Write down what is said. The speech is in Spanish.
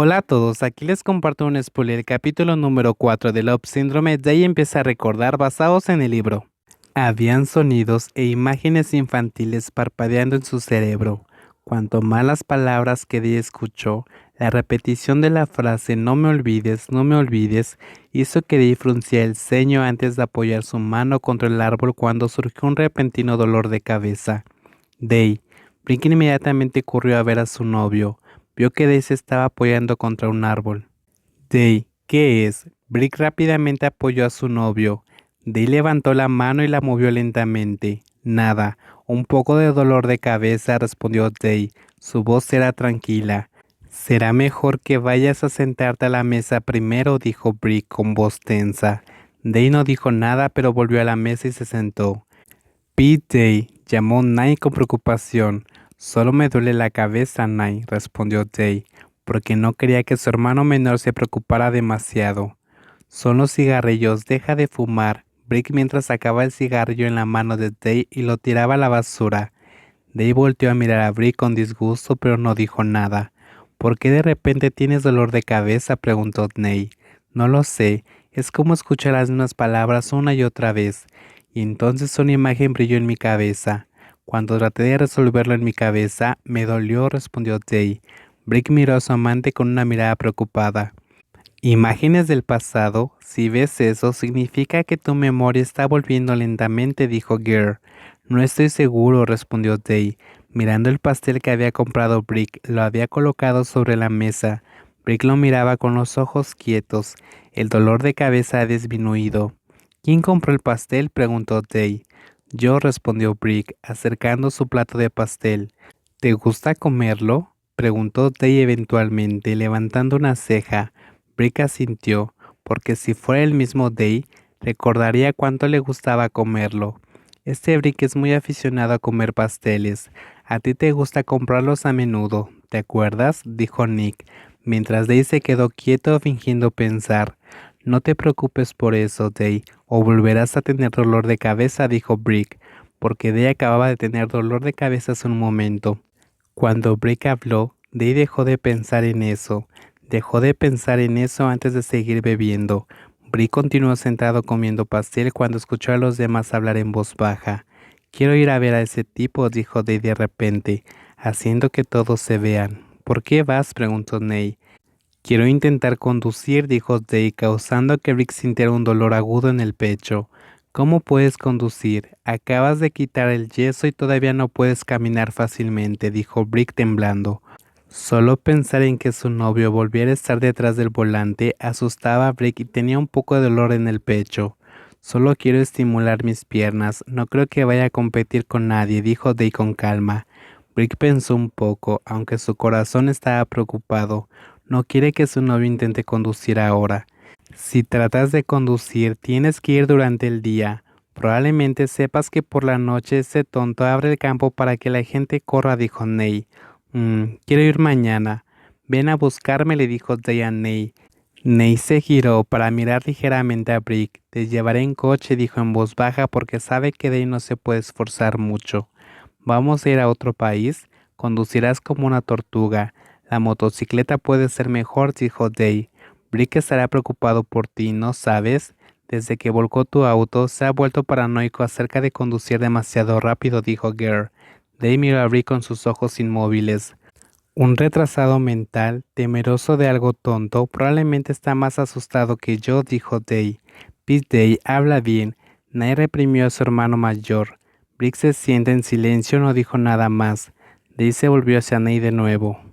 Hola a todos, aquí les comparto un spoiler, el capítulo número 4 de Love Syndrome, de ahí empieza a recordar basados en el libro. Habían sonidos e imágenes infantiles parpadeando en su cerebro. Cuanto más las palabras que Day escuchó, la repetición de la frase no me olvides, no me olvides, hizo que Day frunciera el ceño antes de apoyar su mano contra el árbol cuando surgió un repentino dolor de cabeza. Day, Brink inmediatamente corrió a ver a su novio, Vio que Day se estaba apoyando contra un árbol. Day, ¿qué es? Brick rápidamente apoyó a su novio. Day levantó la mano y la movió lentamente. Nada, un poco de dolor de cabeza, respondió Day. Su voz era tranquila. Será mejor que vayas a sentarte a la mesa primero, dijo Brick con voz tensa. Day no dijo nada, pero volvió a la mesa y se sentó. Pete Day, llamó Nay con preocupación. Solo me duele la cabeza, Nay, respondió Day, porque no quería que su hermano menor se preocupara demasiado. Son los cigarrillos, deja de fumar. Brick mientras sacaba el cigarrillo en la mano de Day y lo tiraba a la basura. Day volteó a mirar a Brick con disgusto, pero no dijo nada. ¿Por qué de repente tienes dolor de cabeza? preguntó Ney. No lo sé, es como escuchar las mismas palabras una y otra vez. Y entonces una imagen brilló en mi cabeza. Cuando traté de resolverlo en mi cabeza, me dolió, respondió Day. Brick miró a su amante con una mirada preocupada. Imágenes del pasado, si ves eso, significa que tu memoria está volviendo lentamente, dijo Gare. No estoy seguro, respondió Day. Mirando el pastel que había comprado Brick, lo había colocado sobre la mesa. Brick lo miraba con los ojos quietos. El dolor de cabeza ha disminuido. ¿Quién compró el pastel? preguntó Day. Yo respondió Brick, acercando su plato de pastel. ¿Te gusta comerlo? preguntó Day eventualmente, levantando una ceja. Brick asintió, porque si fuera el mismo Day, recordaría cuánto le gustaba comerlo. Este Brick es muy aficionado a comer pasteles. A ti te gusta comprarlos a menudo, ¿te acuerdas? dijo Nick, mientras Day se quedó quieto fingiendo pensar. No te preocupes por eso, Day, o volverás a tener dolor de cabeza, dijo Brick, porque Day acababa de tener dolor de cabeza hace un momento. Cuando Brick habló, Day dejó de pensar en eso. Dejó de pensar en eso antes de seguir bebiendo. Brick continuó sentado comiendo pastel cuando escuchó a los demás hablar en voz baja. Quiero ir a ver a ese tipo, dijo Day de repente, haciendo que todos se vean. ¿Por qué vas? preguntó Ney. Quiero intentar conducir, dijo Day, causando que Rick sintiera un dolor agudo en el pecho. ¿Cómo puedes conducir? Acabas de quitar el yeso y todavía no puedes caminar fácilmente, dijo Brick temblando. Solo pensar en que su novio volviera a estar detrás del volante asustaba a Brick y tenía un poco de dolor en el pecho. Solo quiero estimular mis piernas, no creo que vaya a competir con nadie, dijo Day con calma. Brick pensó un poco, aunque su corazón estaba preocupado. No quiere que su novio intente conducir ahora. Si tratas de conducir, tienes que ir durante el día. Probablemente sepas que por la noche ese tonto abre el campo para que la gente corra, dijo Ney. Mm, quiero ir mañana. Ven a buscarme, le dijo a Ney. Ney se giró para mirar ligeramente a Brick. Te llevaré en coche, dijo en voz baja, porque sabe que Day no se puede esforzar mucho. Vamos a ir a otro país. Conducirás como una tortuga. La motocicleta puede ser mejor, dijo Day. Brick estará preocupado por ti, ¿no sabes? Desde que volcó tu auto, se ha vuelto paranoico acerca de conducir demasiado rápido, dijo Gare. Day miró a Brick con sus ojos inmóviles. Un retrasado mental, temeroso de algo tonto, probablemente está más asustado que yo, dijo Day. Pete Day habla bien. Nay reprimió a su hermano mayor. Brick se siente en silencio, no dijo nada más. Day se volvió hacia Ney de nuevo.